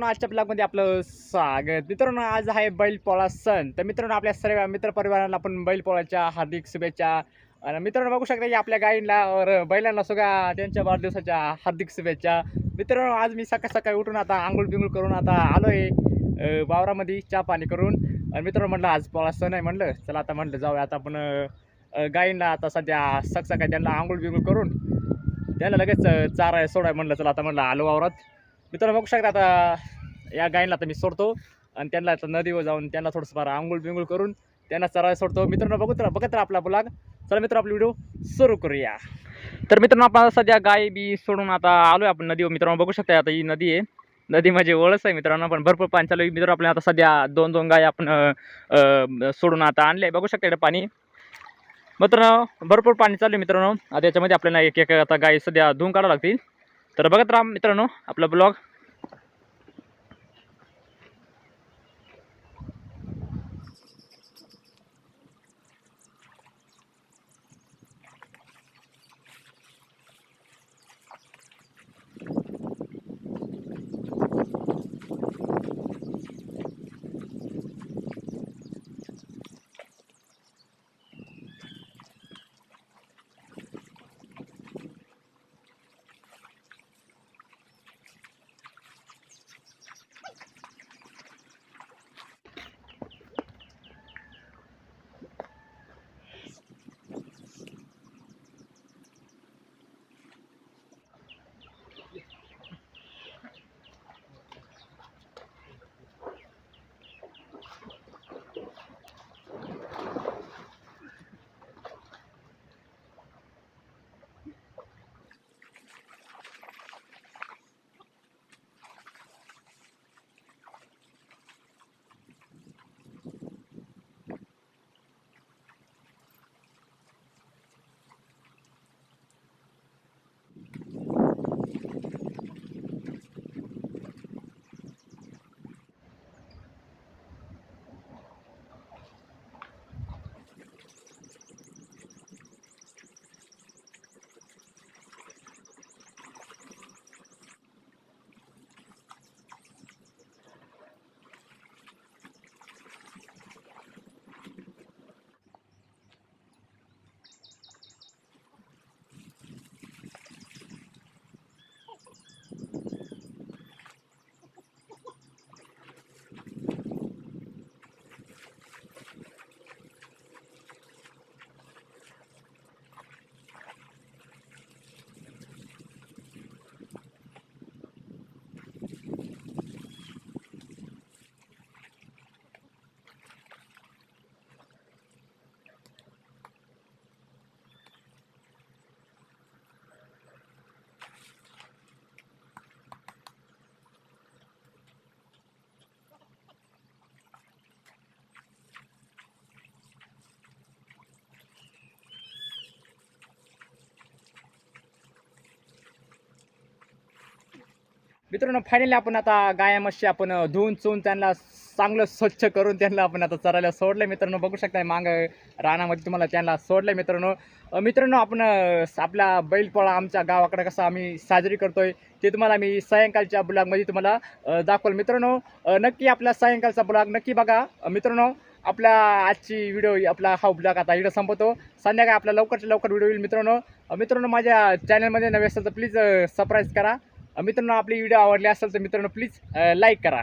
मित्रांनो आजच्या ब्लॉगमध्ये आपलं स्वागत. मित्रांनो आज आहे बैलपोळा सण. तर मित्रांनो आपल्या सर्व मित्रपरिवारांना आपण बैलपोळाच्या हार्दिक शुभेच्छा. आणि मित्रांनो बघू शकता की आपल्या गायींना और बैलांना सुद्धा त्यांच्या वाढदिवसाच्या हार्दिक शुभेच्छा. मित्रांनो आज मी सकाळ सकाळी उठून आता आंघोळ बिंघोळ करून आता आलो आहे वावरामध्ये चहा पाणी करून. आणि मित्रांनो म्हटलं आज पोळा सण आहे म्हणलं. चला आता म्हटलं जाऊया. आता आपण अ, गायींना आता सध्या सक सकाळी त्यांना आंघोळ बिंगूळ करून. त्यांना लगेच चारा सोडाय म्हणलं. चला आता म्हणलं आलो वावरात. मित्रांनो बघू शकता आता या गायींना आता मी सोडतो आणि त्यांना आता नदीवर जाऊन त्यांना थोडंसं फार आंघोळ बिंगुळ करून त्यांना चरायला सोडतो. मित्रांनो बघत राहा बघत राहा आपला ब्लॉग चला मित्र आपला व्हिडिओ सुरू करूया. तर मित्रांनो आपण सध्या गाय बी सोडून आता आलोय आपण नदीवर. मित्रांनो बघू शकता आता ही नदी आहे. नदी म्हणजे ओळस आहे मित्रांनो पण भरपूर पाणी चालू आहे. मित्रांनो आपल्याला आता सध्या दोन दोन गाय आपण सोडून आता आणले बघू शकता इकडे पाणी. मित्रांनो भरपूर पाणी चालू आहे मित्रांनो. आता याच्यामध्ये आपल्याला एक एक आता गाय सध्या धुवून काढावं लागतील. तर बघत राहा मित्रांनो आपला ब्लॉग मित्रांनो फायनली आपण आता गाया मशी आपण धुवून चुवून त्यांना चांगलं स्वच्छ करून त्यांना आपण आता चरायला सोडलं मित्रांनो बघू शकता मांग रानामध्ये तुम्हाला त्यांना सोडलं मित्रांनो. मित्रांनो आपण आपला बैलपोळा आमच्या गावाकडे कसा आम्ही साजरी करतोय ते तुम्हाला मी सायंकाळच्या ब्लॉगमध्ये तुम्हाला दाखवल दाखवलं. मित्रांनो नक्की आपला सायंकाळचा ब्लॉग नक्की बघा. मित्रांनो आपला आजची व्हिडिओ आपला हा ब्लॉग आता इकडं संपवतो. संध्याकाळी आपला लवकरच्या लवकर व्हिडिओ येईल मित्रांनो. मित्रांनो माझ्या चॅनलमध्ये नवे असेल तर प्लीज सबस्क्राईब करा. मित्रांनो आपली व्हिडिओ आवडली असेल तर मित्रांनो प्लीज लाईक करा.